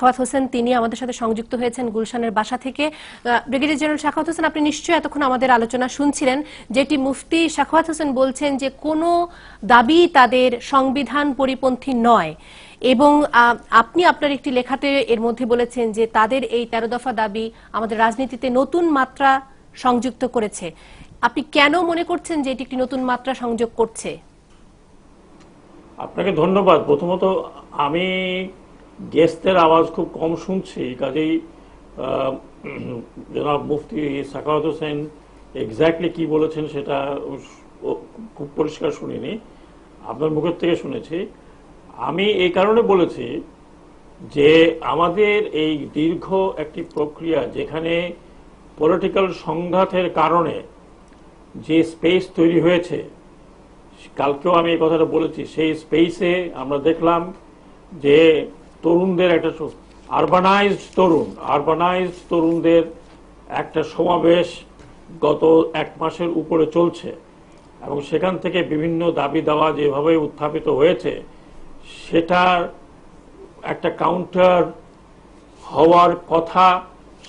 শাখাওয়াত হোসেন, তিনি আমাদের সাথে সংযুক্ত হয়েছেন গুলশানের বাসা থেকে। ব্রিগেডিয়ার জেনারেল শাখাওয়াত হোসেন, আপনি নিশ্চয়ই এতক্ষণ আমাদের আলোচনা শুনছিলেন। যেটি মুফতি শাখাওয়াত হোসেন বলছেন যে, কোনো দাবি তাদের সংবিধান পরিপন্থী নয়। এবং আপনি আপনার একটি লেখাতে এর মধ্যে বলেছেন যে, তাদের এই তেরো দফা দাবি আমাদের রাজনীতিতে নতুন মাত্রা সংযুক্ত করেছে। আপনি কেন মনে করছেন যে, এটি একটি নতুন মাত্রা সংযোগ করছে? আপনাকে ধন্যবাদ। প্রথমত আমি গেস্টের আওয়াজ খুব কম শুনছি, কাজেই জনাব মুফতি সাকাওয়াত হোসেন এক্স্যাক্টলি কি বলেছেন সেটা খুব পরিষ্কার শুনিনি, আপনার মুখের থেকে শুনেছি। আমি এই কারণে বলেছি যে আমাদের এই দীর্ঘ একটি প্রক্রিয়া যেখানে পলিটিক্যাল সংঘাতের কারণে যে স্পেস তৈরি হয়েছে, কালকেও আমি এই কথাটা বলেছি, সেই স্পেসে আমরা দেখলাম যে তরুণদের একটা আরবানাইজড তরুণ আরবানাইজড তরুণদের একটা সমাবেশ গত এক মাসের উপরে চলছে এবং সেখান থেকে বিভিন্ন দাবি দাওয়া যেভাবে উত্থাপিত হয়েছে, সেটার একটা কাউন্টার হওয়ার কথা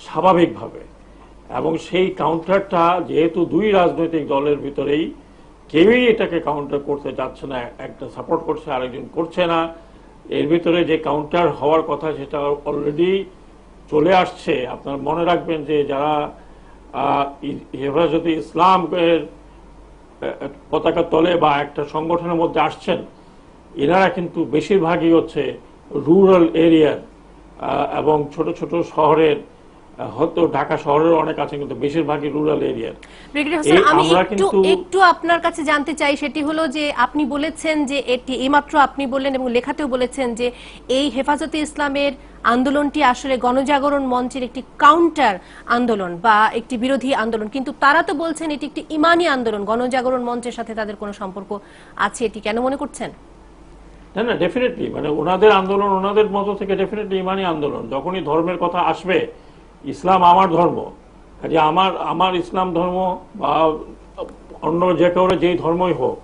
স্বাভাবিকভাবে। এবং সেই কাউন্টারটা যেহেতু দুই রাজনৈতিক দলের ভিতরেই, কেউই এটাকে কাউন্টার করতে যাচ্ছে না, একটা সাপোর্ট করছে, আরেকজন করছে না। এর ভিতরে যে কাউন্টার হওয়ার কথা সেটা অলরেডি চলে আসছে। আপনারা মনে রাখবেন যে যারা হেফাজতে ইসলামের পতাকা তলে বা একটা সংগঠনের মধ্যে আসছেন, এনারা কিন্তু বেশিরভাগই হচ্ছে রুরাল এরিয়ার এবং ছোট ছোট শহরের হয়তো ঢাকা শহরের অনেক আছে কিন্তু বেশিরভাগই রুরাল এরিয়ার আমি একটু একটু আপনার কাছে জানতে চাই সেটি হলো যে আপনি বলেছেন যে এটি এইমাত্র আপনি বললেন এবং লেখাতেও বলেছেন যে এই হেফাজতে ইসলামের আন্দোলনটি আসলে গণজাগরণ মঞ্চের একটি কাউন্টার আন্দোলন বা একটি বিরোধী আন্দোলন। কিন্তু তারা তো বলছেন এটি একটি ইমানি আন্দোলন গণজাগরণ মঞ্চের সাথে তাদের কোনো সম্পর্ক আছে এটি কেন মনে করছেন? না না ডেফিনেটলি মানে ওনাদের আন্দোলন ওনাদের মতো থেকে ডেফিনেটলি ইমানি আন্দোলন। যখনই ধর্মের কথা আসবে ইসলাম আমার ধর্ম। কাজে আমার আমার ইসলাম ধর্ম বা অন্য যে কেউ যেই ধর্মই হোক,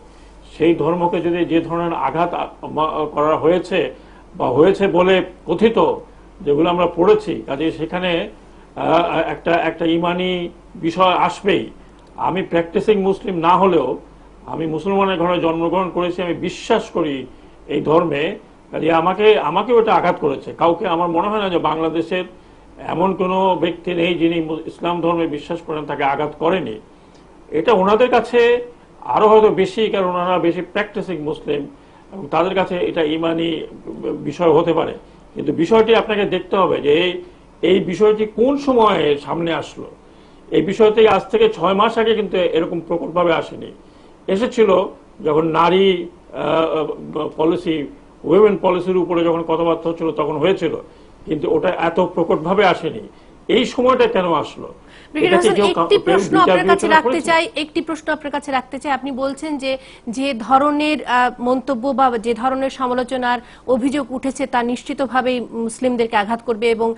সেই ধর্মকে যদি যে ধরনের আঘাত করা হয়েছে বা হয়েছে বলে কথিত, যেগুলো আমরা পড়েছি, কাজে সেখানে একটা একটা ইমানি বিষয় আসবেই। আমি প্র্যাকটিসিং মুসলিম না হলেও, আমি মুসলমানের ঘরে জন্মগ্রহণ করেছি, আমি বিশ্বাস করি এই ধর্মে, কাজে আমাকে আমাকে ওটা আঘাত করেছে। কাউকে আমার মনে হয় না যে বাংলাদেশের এমন কোনো ব্যক্তি নেই যিনি ইসলাম ধর্মে বিশ্বাস করেন, তাকে আঘাত করেনি। এটা ওনাদের কাছে আরও হয়তো বেশি, কারণ ওনারা বেশি প্র্যাকটিসিং মুসলিম, এবং তাদের কাছে এটা ইমানি বিষয় হতে পারে। কিন্তু বিষয়টি আপনাকে দেখতে হবে যে, এই- এই বিষয়টি কোন সময়ে সামনে আসলো? এই বিষয়টি আজ থেকে ছয় মাস আগে কিন্তু এরকম প্রকটভাবে আসেনি। এসেছিল যখন নারী পলিসি উইমেন পলিসির উপরে যখন কথাবার্তা হচ্ছিল, তখন হয়েছিল। কিন্তু ওটা এত প্রকটভাবে আসেনি। এই সময়টা কেন আসলো? একটি প্রশ্ন আপনার কাছে রাখতে? চাই একটি প্রশ্ন আপনার কাছে রাখতে চাই আপনি বলছেন যে যে ধরনের মন্তব্য বা যে ধরনের সমালোচনার অভিযোগ উঠেছে তা নিশ্চিতভাবেই মুসলিমদেরকে আঘাত করবে এবং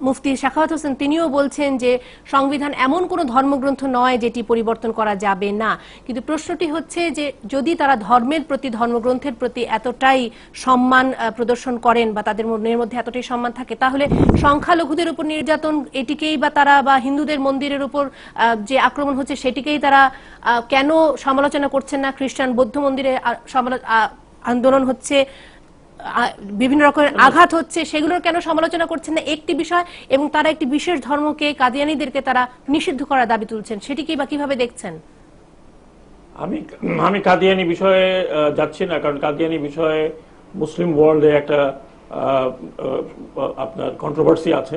মুফতি শাখাওয়াত হোসেন তিনিও বলছেন যে সংবিধান এমন কোনো ধর্মগ্রন্থ নয় যেটি পরিবর্তন করা যাবে না কিন্তু প্রশ্নটি হচ্ছে যে যদি তারা ধর্মের প্রতি ধর্মগ্রন্থের প্রতি এতটাই সম্মান প্রদর্শন করেন বা তাদের মনের মধ্যে এতটাই সম্মান থাকে তাহলে সংখ্যালঘুদের উপর নির্যাতন এটিকেই বা তারা বা হিন্দুদের মন্দিরের উপর যে আক্রমণ হচ্ছে সেটিকেই তারা কেন সমালোচনা করছেন না? খ্রিস্টান বৌদ্ধ মন্দিরে আন্দোলন হচ্ছে বিভিন্ন রকমের আঘাত হচ্ছে, সেগুলোর কেন সমালোচনা করছেন না? একটি বিষয়, এবং তারা একটি বিশেষ ধর্মকে, কাদিয়ানিদেরকে তারা নিষিদ্ধ করার দাবি তুলছেন, সেটিকেই বা কীভাবে দেখছেন? আমি আমি কাদিয়ানি বিষয়ে যাচ্ছি না, কারণ কাদিয়ানি বিষয়ে মুসলিম ওয়ার্ল্ডে একটা আপনার কন্ট্রোভার্সি আছে।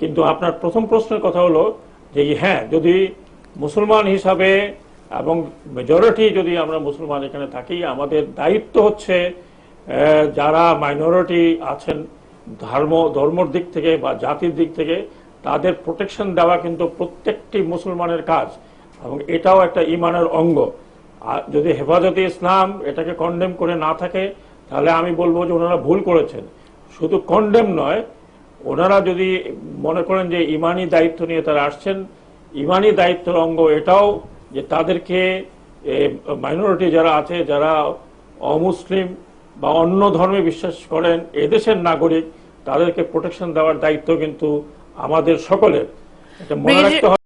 কিন্তু আপনার প্রথম প্রশ্নের কথা হলো যে হ্যাঁ যদি মুসলমান হিসাবে এবং মেজরিটি যদি আমরা মুসলমান এখানে থাকি, আমাদের দায়িত্ব হচ্ছে যারা মাইনরিটি আছেন, ধর্ম, ধর্মর দিক থেকে বা জাতির দিক থেকে, তাদের প্রোটেকশন দেওয়া কিন্তু প্রত্যেকটি মুসলমানের কাজ এবং এটাও একটা ইমানের অঙ্গ। আর যদি হেফাজতে ইসলাম এটাকে কন্ডেম করে না থাকে, তাহলে আমি বলব যে ওনারা ভুল করেছেন। শুধু কন্ডেম নয় ওনারা যদি মনে করেন যে ইমানি দায়িত্ব নিয়ে তারা আসছেন ইমানি দায়িত্বের অঙ্গ এটাও যে তাদেরকে মাইনরিটি যারা আছে যারা অমুসলিম বা অন্য ধর্মে বিশ্বাস করেন এদেশের নাগরিক তাদেরকে প্রোটেকশন দেওয়ার দায়িত্ব কিন্তু আমাদের সকলের। এটা মনে রাখতে হবে।